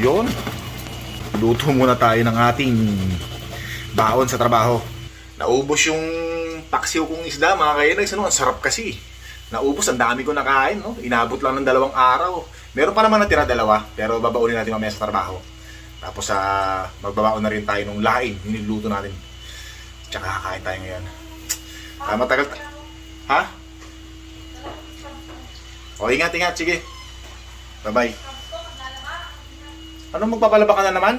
Yun. Luto muna tayo ng ating baon sa trabaho. Naubos yung paksiw kong isda, mga kainags. Ano, ang sarap kasi. Naubos, ang dami ko nakain. No? Inabot lang ng dalawang araw. Meron pa naman natira dalawa, pero babaunin natin mamaya sa trabaho. Tapos sa magbabaon na rin tayo nung laing, yung niluto natin. Tsaka kakain tayo ngayon. Ah, matagal ta- Ha? O, ingat, ingat. Sige. Bye-bye. Ano magpapalaba ka na naman?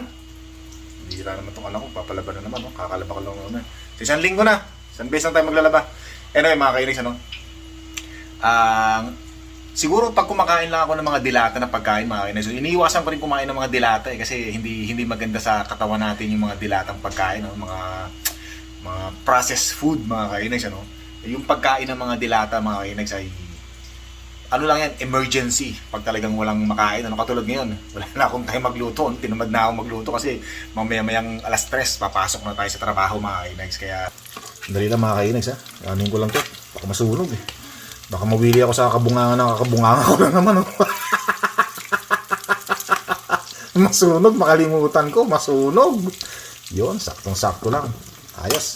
Na naman itong anak ko. Papalaba na naman. No? Kakalaba ka lang naman. Sa isang linggo na. Isang beses lang tayo maglalaba. Anyway, mga kainis, ano? Ang siguro pag kumakain lang ako ng mga dilata na pagkain, mga kainis, so, iniiwasan ko rin kumain ng mga dilata eh, kasi hindi hindi maganda sa katawan natin yung mga dilatang pagkain, no? mga mga processed food, mga kainis, ano? Yung pagkain ng mga dilata, mga kainis, ay ano lang yan, emergency. Pag talagang walang makain, ano katulad ngayon, wala na akong time magluto. Tinamad na ako magluto kasi mamaya-mayang alas 3, papasok na tayo sa trabaho mga kainags. Kaya, dali lang mga kainags ha. Anin ko lang to. Baka masunog eh. Baka mawili ako sa kabungangan ng kakabungangan ko lang naman. Oh. masunog, makalimutan ko, masunog. Yon, saktong-sakto lang. Ayos.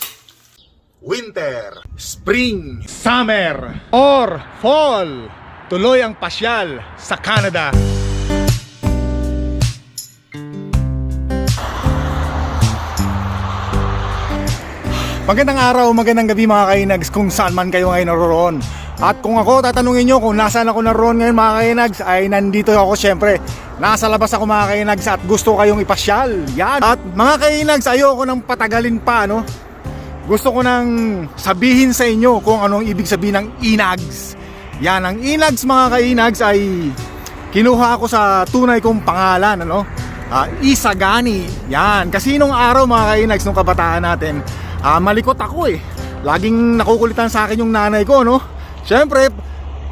Winter, Spring, summer or fall. Tuloy ang pasyal sa Canada. Magandang araw, magandang gabi mga kainags kung saan man kayo ngayon naroon. At kung ako tatanungin nyo kung nasaan ako naroon ngayon mga kainags ay nandito ako syempre. Nasa labas ako mga kainags at gusto kayong ipasyal. Yan. At mga kainags ayoko nang patagalin pa no. Gusto ko nang sabihin sa inyo kung anong ibig sabihin ng inags. Yan, ang inags mga kainags ay kinuha ko sa tunay kong pangalan, ano? Ah, Isagani. Yan, kasi nung araw mga kainags, nung kabataan natin, ah, malikot ako eh. Laging nakukulitan sa akin yung nanay ko, no? Siyempre,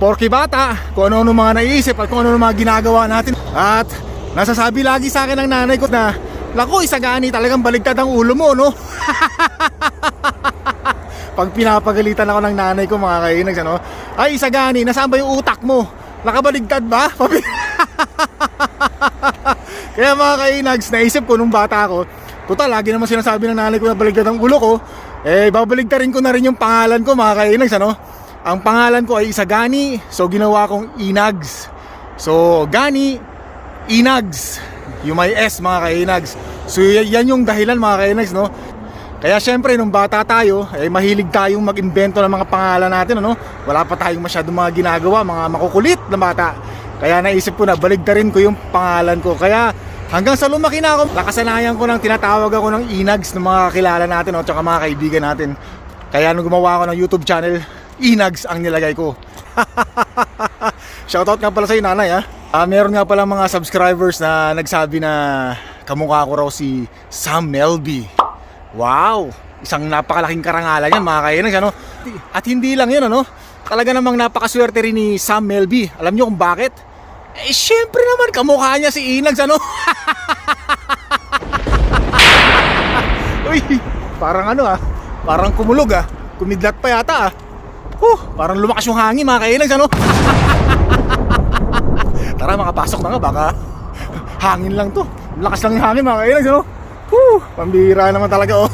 porky bata, kung ano-ano mga naiisip at kung ano-ano mga ginagawa natin. At nasasabi lagi sa akin ng nanay ko na, Lako, Isagani, talagang baligtad ang ulo mo, no? Pag pinapagalitan ako ng nanay ko mga kainags ano, ay isa gani, nasaan ba yung utak mo? Nakabaligtad ba? Kaya mga kainags, naisip ko nung bata ako, total lagi naman sinasabi ng nanay ko na baligtad ang ulo ko, eh babaligtarin ko na rin yung pangalan ko mga kainags ano. Ang pangalan ko ay Isagani, so ginawa kong Inags. So Gani, Inags, yung may S mga kainags. So yan yung dahilan mga kainags no. Kaya syempre nung bata tayo, eh mahilig tayong mag-invento ng mga pangalan natin ano. Wala pa tayong masyadong mga ginagawa, mga makukulit na bata. Kaya naisip ko na baligtarin ko yung pangalan ko. Kaya hanggang sa lumaki na ako, nakasanayan ko ng tinatawag ako ng inags ng mga kilala natin o tsaka mga kaibigan natin. Kaya nung gumawa ako ng YouTube channel, inags ang nilagay ko. Shoutout nga pala sa iyo nanay ha. Ah, meron nga pala mga subscribers na nagsabi na kamukha ko raw si Sam Melby. Wow! Isang napakalaking karangalan yan mga kainags ano? At hindi lang yun ano? Talaga namang napakaswerte rin ni Sam Melby. Alam niyo kung bakit? Eh syempre naman kamukha niya si Inags ano? Uy, parang ano ah, parang kumulog ah. Kumidlat pa yata ah. Huh, parang lumakas yung hangin mga kainags ano? Tara makapasok na nga baka hangin lang to. Lakas lang yung hangin mga kainags ano? Huh, pambira naman talaga oh.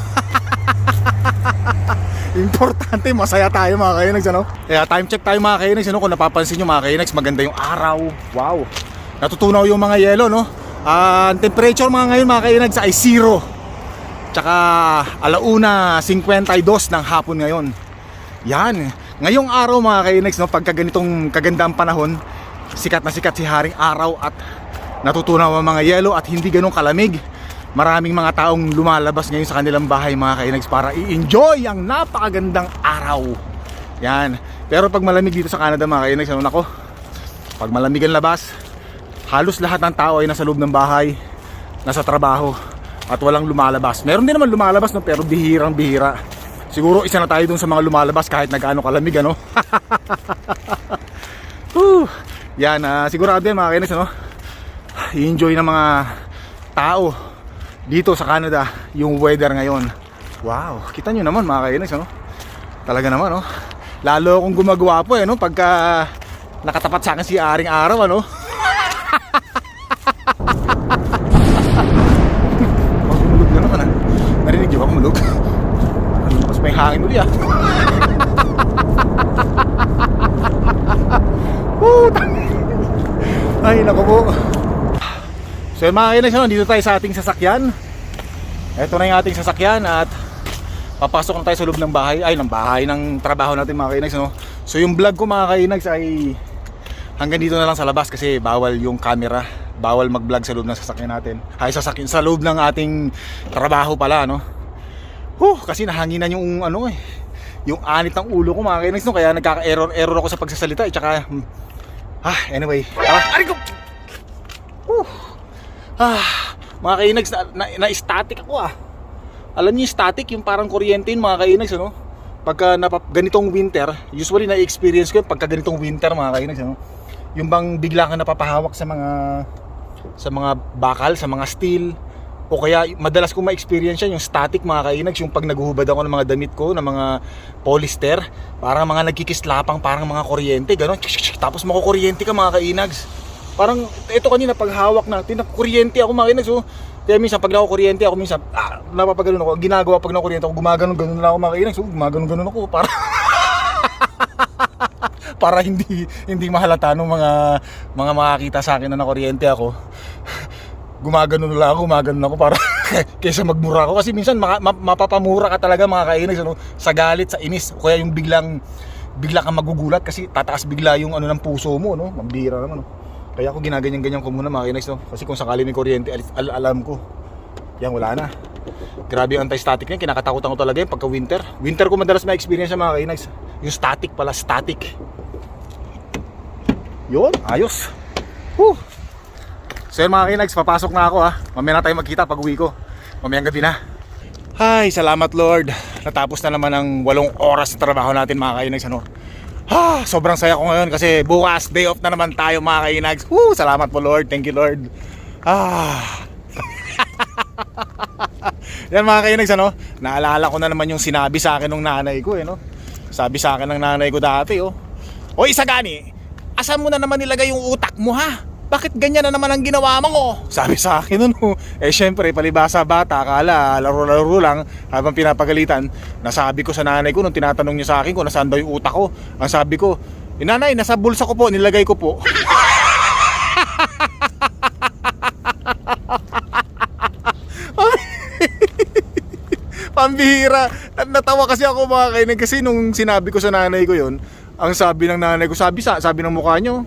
Importante, masaya tayo mga kainags ano? Kaya time check tayo mga kainags ano? Kung napapansin nyo mga kainags, maganda yung araw. Wow. Natutunaw yung mga yelo no? Ah, ang temperature mga ngayon mga kainags ay zero. Tsaka alauna 52 ng hapon ngayon. Yan. Ngayong araw mga kainags, no, pagka ganitong kagandang panahon, sikat na sikat si Haring Araw at natutunaw ang mga yelo at hindi ganong kalamig. Maraming mga taong lumalabas ngayon sa kanilang bahay mga kainags para i-enjoy ang napakagandang araw. Yan. Pero pag malamig dito sa Canada mga kainags, ano nako, pag malamig ang labas, halos lahat ng tao ay nasa loob ng bahay, nasa trabaho, at walang lumalabas. Meron din naman lumalabas no, pero bihirang bihira. Siguro isa na tayo dun sa mga lumalabas kahit nagano kalamig ano. Whew. Yan, ah, sigurado yan mga kainis ano. I-enjoy ng mga tao dito sa Canada yung weather ngayon. Wow, kita nyo naman mga kainis ano. Talaga naman no. Lalo akong gumagawa po eh no pagka nakatapat sa akin si Aring Araw ano. huli ah. Puta. Ay, naku po. So yun, mga kainis, ano, dito tayo sa ating sasakyan. Ito na yung ating sasakyan at papasok na tayo sa loob ng bahay, ay ng bahay ng trabaho natin mga kainags no? So yung vlog ko mga kainags ay hanggang dito na lang sa labas kasi bawal yung camera. Bawal mag vlog sa loob ng sasakyan natin. Ay sasakyan sa loob ng ating trabaho pala no? Huh, kasi nahanginan yung ano eh yung anit ng ulo ko mga kainags no? Kaya nagkaka-error error ako sa pagsasalita eh tsaka hmm, ah anyway ah, aray ko! Huh. Ah mga kainags na, na, na static ako ah alam niyo yung static, yung parang kuryente yun mga kainags, ano? Pagka napap ganitong winter, usually na-experience ko yun pagka ganitong winter mga kainags, ano? Yung bang bigla ka napapahawak sa mga sa mga bakal, sa mga steel o kaya madalas ko ma-experience yan yung static mga kainags, yung pag naguhubad ako ng mga damit ko, ng mga polyester, parang mga nagkikislapang, parang mga kuryente, gano'n, tapos makukuryente ka mga kainags. Parang ito kanina pag hawak natin, nakukuryente ako mga kainags, oh. Kaya minsan pag nakukuryente ako minsan, ah, napapagano'n ako, ginagawa pag nakukuryente ako, gumaganon ganon na ako mga kainags, oh, gumaganon ganon ako para para hindi hindi mahalata ng mga mga makakita sa akin na nakuryente ako. Gumaganon lang ako, gumaganon ako para kaysa magmura ako kasi minsan maka, ma- mapapamura ka talaga mga kainags ano, sa galit, sa inis kaya yung biglang bigla kang magugulat kasi tataas bigla yung ano ng puso mo no, mambira naman no. Kaya ako ginaganyan-ganyan ko muna mga kainags no, kasi kung sakali may kuryente al- al- alam ko. Yan wala na. Grabe yung anti-static niya, kinakatakutan ko talaga yung pagka winter. Winter ko madalas ma-experience yung mga kainags. Yung static pala, static. Yun, ayos. Whew. So yun mga kainags, papasok na ako ha. Mamaya na tayo magkita pag uwi ko. Mamayang gabi na. Ay, salamat Lord. Natapos na naman ang walong oras na trabaho natin mga kainags. Ano? Ah, sobrang saya ko ngayon kasi bukas day off na naman tayo mga kainags. Woo, salamat po Lord. Thank you Lord. Ah. Yan mga kainags ano, naalala ko na naman yung sinabi sa akin ng nanay ko eh no. Sabi sa akin ng nanay ko dati oh. O isa gani, asan mo na naman nilagay yung utak mo ha? Bakit ganyan na naman ang ginawa mo? Sabi sa akin nun, oh. eh syempre palibasa bata, akala laro-laro lang habang pinapagalitan. Nasabi ko sa nanay ko nung tinatanong niya sa akin kung nasaan daw yung utak ko. Ang sabi ko, eh, nanay, nasa bulsa ko po, nilagay ko po. Pambihira. At Natawa kasi ako mga kainig kasi nung sinabi ko sa nanay ko yon ang sabi ng nanay ko, sabi sa sabi ng mukha nyo,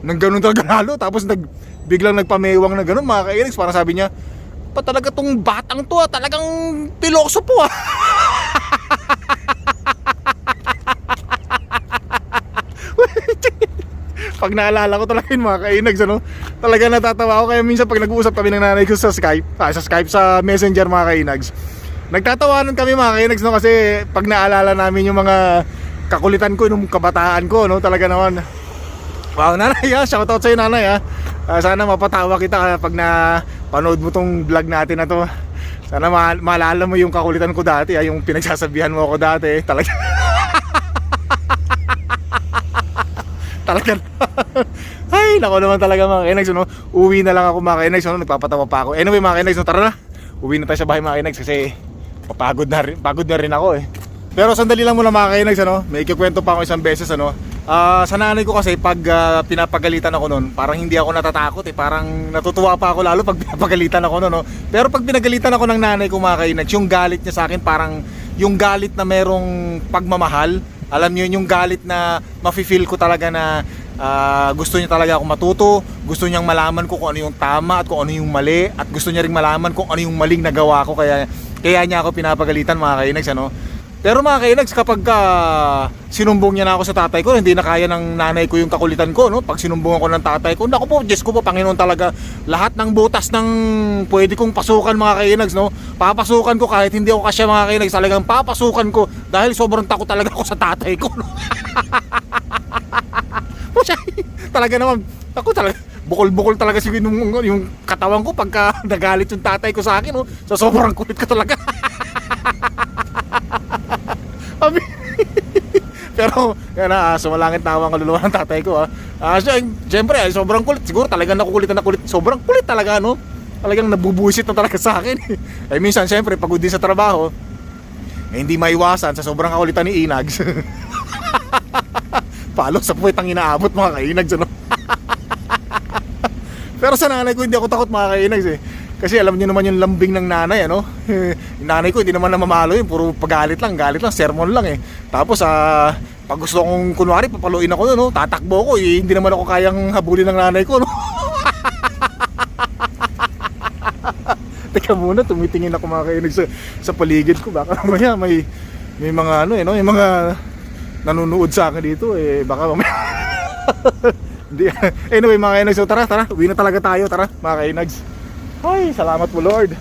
nang ganun talaga lalo. Tapos nag, biglang nagpamewang na ganun mga kainig. Parang sabi niya, pa talaga tong batang to ah, talagang piloso po ah. pag naalala ko talaga yun mga kainags ano talaga natatawa ako kaya minsan pag nag-uusap kami ng nanay ko sa Skype ah, sa Skype sa Messenger mga kainags nagtatawanan kami mga kainags no kasi pag naalala namin yung mga kakulitan ko nung kabataan ko no talaga naman wow nanay ha shout out sa'yo nanay ha Ah, sana mapatawa kita pag na panood mo tong vlog natin na to sana ma- maalala mo yung kakulitan ko dati ha, yung pinagsasabihan mo ako dati talaga talaga ay nako naman talaga mga kainags no? uwi na lang ako mga kainags no? nagpapatawa pa ako anyway mga kainags no? tara na uwi na tayo sa bahay mga kainags kasi papagod na rin, pagod na rin ako eh pero sandali lang muna mga kainags ano? may ikikwento pa ako isang beses ano? Ah, sa nanay ko kasi pag ah, pinapagalitan ako noon parang hindi ako natatakot eh parang natutuwa pa ako lalo pag pinapagalitan ako noon no? pero pag pinagalitan ako ng nanay ko mga kainags yung galit niya sa akin parang yung galit na merong pagmamahal alam niyo yung galit na mafe-feel ko talaga na ah, gusto niya talaga ako matuto, gusto niyang malaman ko kung ano yung tama at kung ano yung mali at gusto niya ring malaman kung ano yung maling nagawa ko kaya kaya niya ako pinapagalitan mga kainags ano. Pero mga kainags kapag ka sinumbong niya na ako sa tatay ko, hindi na kaya ng nanay ko yung kakulitan ko, no? Pag sinumbong ako ng tatay ko, naku po, Diyos ko po, Panginoon talaga, lahat ng butas ng pwede kong pasukan mga kainags, no? Papasukan ko kahit hindi ako kasya mga kainags, talagang papasukan ko dahil sobrang takot talaga ako sa tatay ko, no? Talaga naman, ako talaga, bukol-bukol talaga siguro yung, yung katawan ko pagka nagalit yung tatay ko sa akin, no? So sobrang kulit ko talaga. pero, yan na, ah, sumalangit na ang kaluluwa ng tatay ko. Ah, so, siyempre, ah, sobrang kulit. Siguro talagang nakukulit na kulit. Sobrang kulit talaga, no? Talagang nabubuisit na talaga sa akin. eh, minsan, siyempre, pagod din sa trabaho, Eh, hindi maiwasan sa sobrang kakulitan ni Inags. Palo sa puwet ang inaabot mga kainags ano. Pero sa nanay ko hindi ako takot mga kainags eh. Kasi alam niyo naman yung lambing ng nanay ano. yung nanay ko hindi naman namamalo yun, puro pagalit lang, galit lang, sermon lang eh. Tapos ah pag gusto kong kunwari papaluin ako no, tatakbo ko eh, hindi naman ako kayang habulin ng nanay ko no. Teka muna, tumitingin ako mga kainig sa, sa paligid ko. Baka mamaya may, may mga ano eh, no? May mga nanonood sa akin dito eh. Baka mamaya... Anyway mga kainags, so tara, tara. Uwi na talaga tayo, tara mga kainags. Ay, salamat po Lord.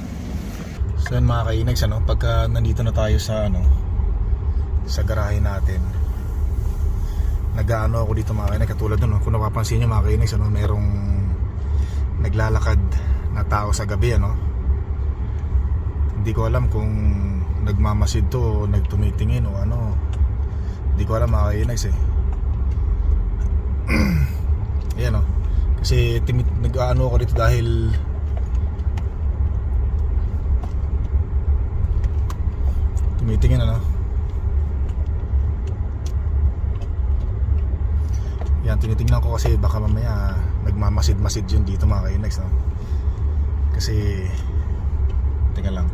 So yan mga kainags, ano, pagka nandito na tayo sa ano, sa garahe natin, nag-ano ako dito mga kainags, katulad nun, no? kung napapansin nyo mga kainags, ano, merong naglalakad na tao sa gabi, ano, hindi ko alam kung nagmamasid to o nagtumitingin o ano hindi ko alam mga kainags eh ayan o kasi timit, nag-ano ako dito dahil tumitingin ano? Yan tinitingnan ko kasi baka mamaya nagmamasid-masid yun dito mga kainags no? kasi teka lang.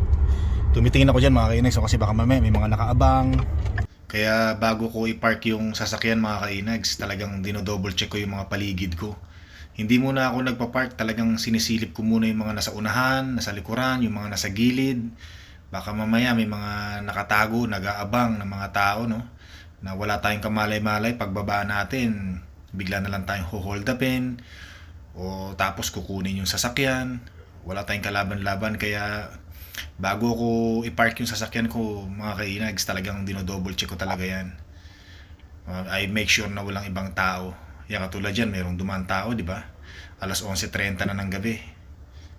Tumitingin ako dyan mga kainags so kasi baka mamaya may mga nakaabang. Kaya bago ko i-park yung sasakyan mga kainags talagang dinodouble check ko yung mga paligid ko. Hindi muna ako nagpa-park talagang sinisilip ko muna yung mga nasa unahan nasa likuran, yung mga nasa gilid baka mamaya may mga nakatago nag-aabang ng mga tao no? Na wala tayong kamalay-malay pagbaba natin bigla na lang tayong hold upin o tapos kukunin yung sasakyan. Wala tayong kalaban-laban kaya bago ko i-park yung sasakyan ko mga kainags talagang dinodouble check ko talaga yan. Uh, I make sure na walang ibang tao. Yan katulad yan mayroong dumaan tao di ba? Alas 11.30 na ng gabi.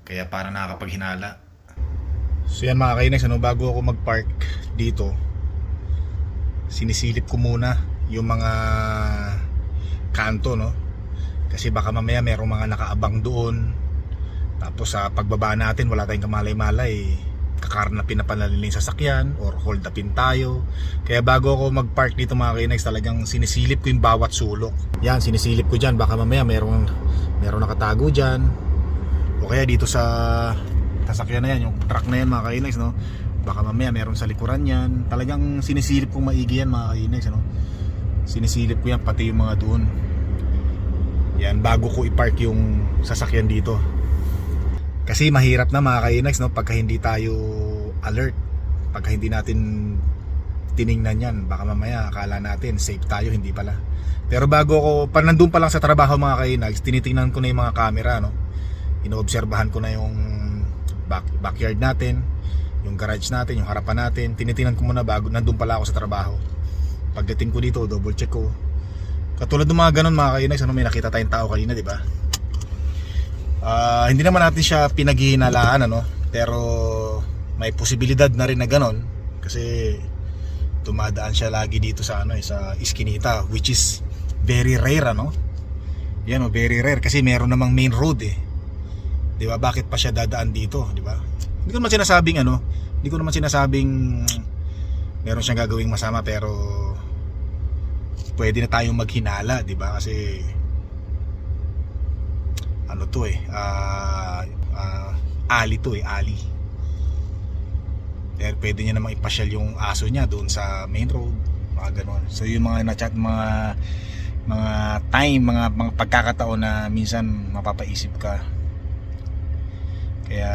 Kaya para nakakapaghinala so yan mga kainags ano, bago ako mag-park dito sinisilip ko muna yung mga kanto no? Kasi baka mamaya merong mga nakaabang doon. Tapos sa pagbaba natin wala tayong kamalay-malay. Kakarnapin na panaliling sasakyan or hold upin tayo. Kaya bago ako mag-park dito mga kinags talagang sinisilip ko yung bawat sulok. Yan sinisilip ko dyan. Baka mamaya merong merong nakatago dyan. O kaya dito sa sasakyan na yan yung truck na yan mga kinags no? Baka mamaya meron sa likuran yan. Talagang sinisilip kong maigi yan mga kinags no? Sinisilip ko yan pati yung mga doon yan bago ko i-park yung sasakyan dito. Kasi mahirap na mga kainags no? Pagka hindi tayo alert. Pagka hindi natin tiningnan yan. Baka mamaya akala natin safe tayo hindi pala. Pero bago ko pa pa lang sa trabaho mga kainags tinitingnan ko na yung mga camera no? Inoobserbahan ko na yung back, backyard natin yung garage natin yung harapan natin. Tinitingnan ko muna bago nandun pala ako sa trabaho. Pagdating ko dito double check ko. Katulad ng mga ganun mga kainags ano may nakita tayong tao kanina di ba? Ah, hindi naman natin siya pinaghihinalaan ano, pero may posibilidad na rin na ganon kasi tumadaan siya lagi dito sa ano eh, sa Iskinita which is very rare ano. Yan oh, very rare. Kasi meron namang main road eh. 'Di ba? Bakit pa siya dadaan dito, 'di ba? Hindi ko naman sinasabing ano, hindi ko naman sinasabing meron siyang gagawing masama pero pwede na tayong maghinala, 'di ba? Kasi ano to eh ah ah, ali to eh ali pero pwede niya namang ipasyal yung aso niya doon sa main road mga ganon so yung mga na-chat mga mga time mga mga pagkakataon na minsan mapapaisip ka kaya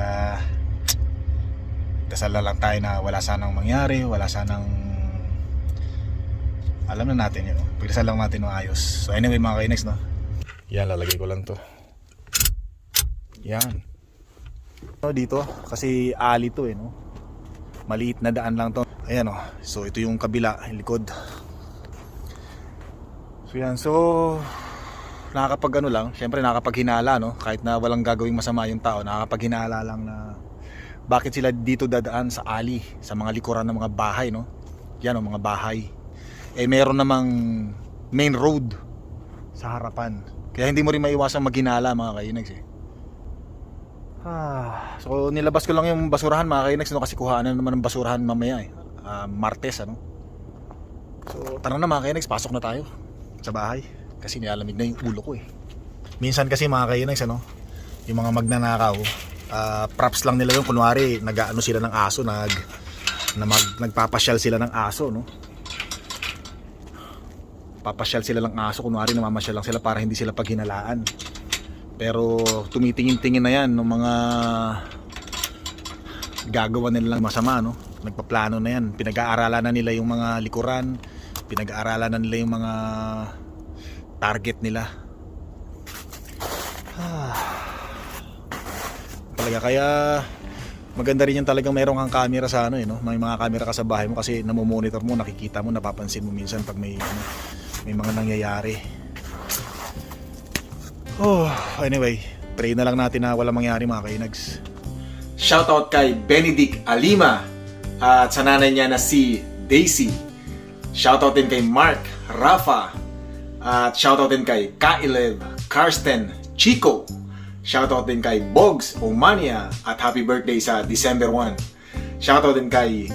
dasal lang tayo na wala sanang mangyari wala sanang alam na natin yun pagdasal lang natin maayos so anyway mga kainex no yan lalagay ko lang to yan. So, dito kasi ali to eh no. Maliit na daan lang to. Ayan oh. So ito yung kabila, yung likod. So yan. So nakakapag ano lang, syempre nakakapaghinala no. Kahit na walang gagawing masama yung tao, nakakapaghinala lang na bakit sila dito dadaan sa ali, sa mga likuran ng mga bahay no. Yan oh, mga bahay. Eh meron namang main road sa harapan. Kaya hindi mo rin maiwasang maghinala mga kainags eh. Ah, so nilabas ko lang yung basurahan mga kainags no kasi kuhanan naman ng basurahan mamaya eh. ah, Martes ano. So tara na mga kainags, pasok na tayo sa bahay kasi nilalamig na yung ulo ko eh. Minsan kasi mga kainags ano, yung mga magnanakaw, ah, props lang nila yung kunwari nag-ano sila ng aso, nag na mag, nagpapasyal sila ng aso no. Papasyal sila ng aso, kunwari namamasyal lang sila para hindi sila paghinalaan. Pero tumitingin-tingin na yan ng mga gagawa nila ng masama, no? Nagpaplano na yan. Pinag-aaralan na nila yung mga likuran, pinag-aaralan na nila yung mga target nila. Ah. Talaga kaya maganda rin yung talagang meron kang camera sa ano eh, no? May mga camera ka sa bahay mo kasi namomonitor mo, nakikita mo, napapansin mo minsan pag may ano, may mga nangyayari. Oh, anyway, pray na lang natin na wala mangyari mga kainags. Shoutout kay Benedict Alima at sa nanay niya na si Daisy. Shoutout din kay Mark, Rafa, at shoutout din kay Kailev, Karsten, Chico. Shoutout din kay Bogs, Omania, at happy birthday sa December 1. Shoutout din kay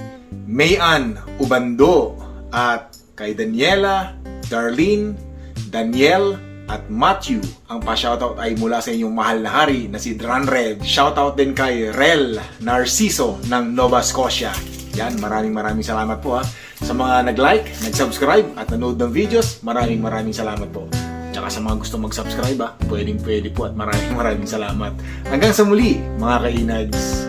Mayan Ubando at kay Daniela, Darlene, Daniel, at Matthew. Ang pa-shoutout ay mula sa inyong mahal na hari na si Dran Red. Shoutout din kay Rel Narciso ng Nova Scotia. Yan, maraming maraming salamat po ha. Sa mga nag-like, nag-subscribe at nanood ng videos, maraming maraming salamat po. Tsaka sa mga gusto mag-subscribe ha, pwedeng pwede po at maraming maraming salamat. Hanggang sa muli, mga kainags.